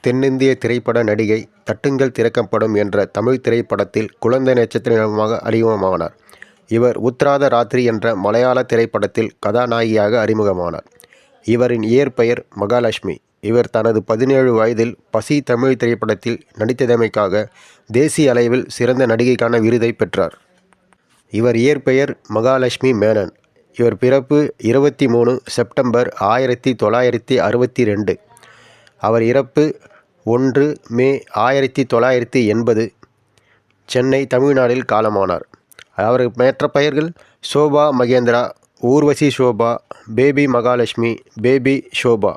தென்னிந்திய திரைப்பட நடிகை தட்டுங்கள் திறக்கப்படும் என்ற தமிழ் திரைப்படத்தில் குழந்தை நட்சத்திரமாக அறிமுகமானார். இவர் உத்ராத ராத்திரி என்ற மலையாள திரைப்படத்தில் கதாநாயகியாக அறிமுகமானார். இவரின் இயற்பெயர் மகாலட்சுமி. இவர் தனது பதினேழு வயதில் பசி தமிழ் திரைப்படத்தில் நடித்ததமைக்காக தேசிய அளவில் சிறந்த நடிகைக்கான விருதை பெற்றார். இவர் இயற்பெயர் மகாலட்சுமி மேனன். இவர் பிறப்பு இருபத்தி மூணு செப்டம்பர் ஆயிரத்தி தொள்ளாயிரத்தி அறுபத்தி ரெண்டு அவர் இறப்பு ஒன்று மே ஆயிரத்தி தொள்ளாயிரத்தி எண்பது. சென்னை, தமிழ்நாட்டில் காலமானார். அவர் மற்ற பெயர்கள் சோபா மகேந்திரா, ஊர்வசி சோபா, பேபி மகாலட்சுமி, பேபி ஷோபா.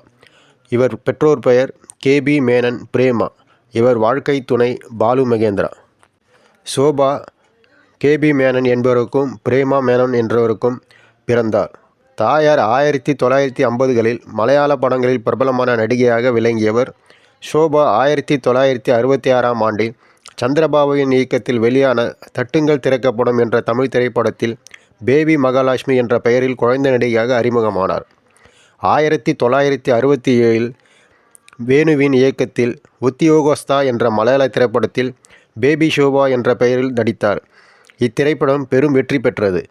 இவர் பெற்றோர் பெயர் கே. பி. மேனன், பிரேமா. இவர் வாழ்க்கை துணை பாலு மகேந்திரா. சோபா கே. பி. மேனன் என்பவருக்கும், பிரேமா மேனன் என்றவருக்கும் பிறந்தார். தாயார் ஆயிரத்தி தொள்ளாயிரத்தி ஐம்பதுகளில் மலையாள படங்களில் பிரபலமான நடிகையாக விளங்கியவர். ஷோபா ஆயிரத்தி தொள்ளாயிரத்தி அறுபத்தி ஆறாம் ஆண்டில் சந்திரபாபுவின் இயக்கத்தில் வெளியான தட்டுங்கள் திறக்கப்படும் என்ற தமிழ் திரைப்படத்தில் பேபி மகாலட்சுமி என்ற பெயரில் குழந்தை நடிகையாக அறிமுகமானார். ஆயிரத்தி தொள்ளாயிரத்தி அறுபத்தி ஏழில் வேணுவின் இயக்கத்தில் உத்தியோகஸ்தா என்ற மலையாள திரைப்படத்தில் பேபி ஷோபா என்ற பெயரில் நடித்தார். இத்திரைப்படம் பெரும் வெற்றி பெற்றது.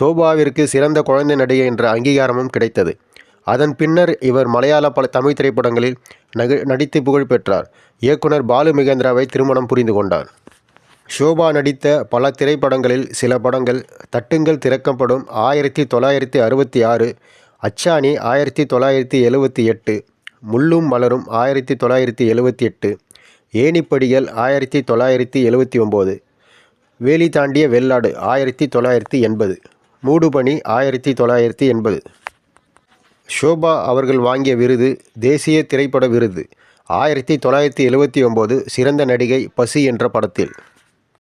சோபாவிற்கு சிறந்த குழந்தை நடிகை என்ற அங்கீகாரமும் கிடைத்தது. அதன் பின்னர் இவர் மலையாள, தமிழ் திரைப்படங்களில் நடித்து புகழ் பெற்றார். இயக்குனர் பாலு மகேந்திராவை திருமணம் புரிந்து கொண்டார். ஷோபா நடித்த பல திரைப்படங்களில் சில படங்கள் தட்டுங்கள் திறக்கப்படும் ஆயிரத்தி தொள்ளாயிரத்தி அறுபத்தி ஆறு, அச்சாணி ஆயிரத்தி தொள்ளாயிரத்தி எழுபத்தி எட்டு, முள்ளும் மலரும் ஆயிரத்தி தொள்ளாயிரத்தி எழுபத்தி எட்டு, ஏணிப்படிகள் ஆயிரத்தி தொள்ளாயிரத்தி எழுபத்தி ஒம்பது வேலி தாண்டிய வெள்ளாடு ஆயிரத்தி தொள்ளாயிரத்தி எண்பது, மூடுபனி ஆயிரத்தி தொள்ளாயிரத்தி எண்பது. ஷோபா அவர்கள் வாங்கிய விருது தேசிய திரைப்பட விருது. ஆயிரத்தி தொள்ளாயிரத்தி எழுபத்தி ஒம்போது சிறந்த நடிகை பசி என்ற படத்தில்.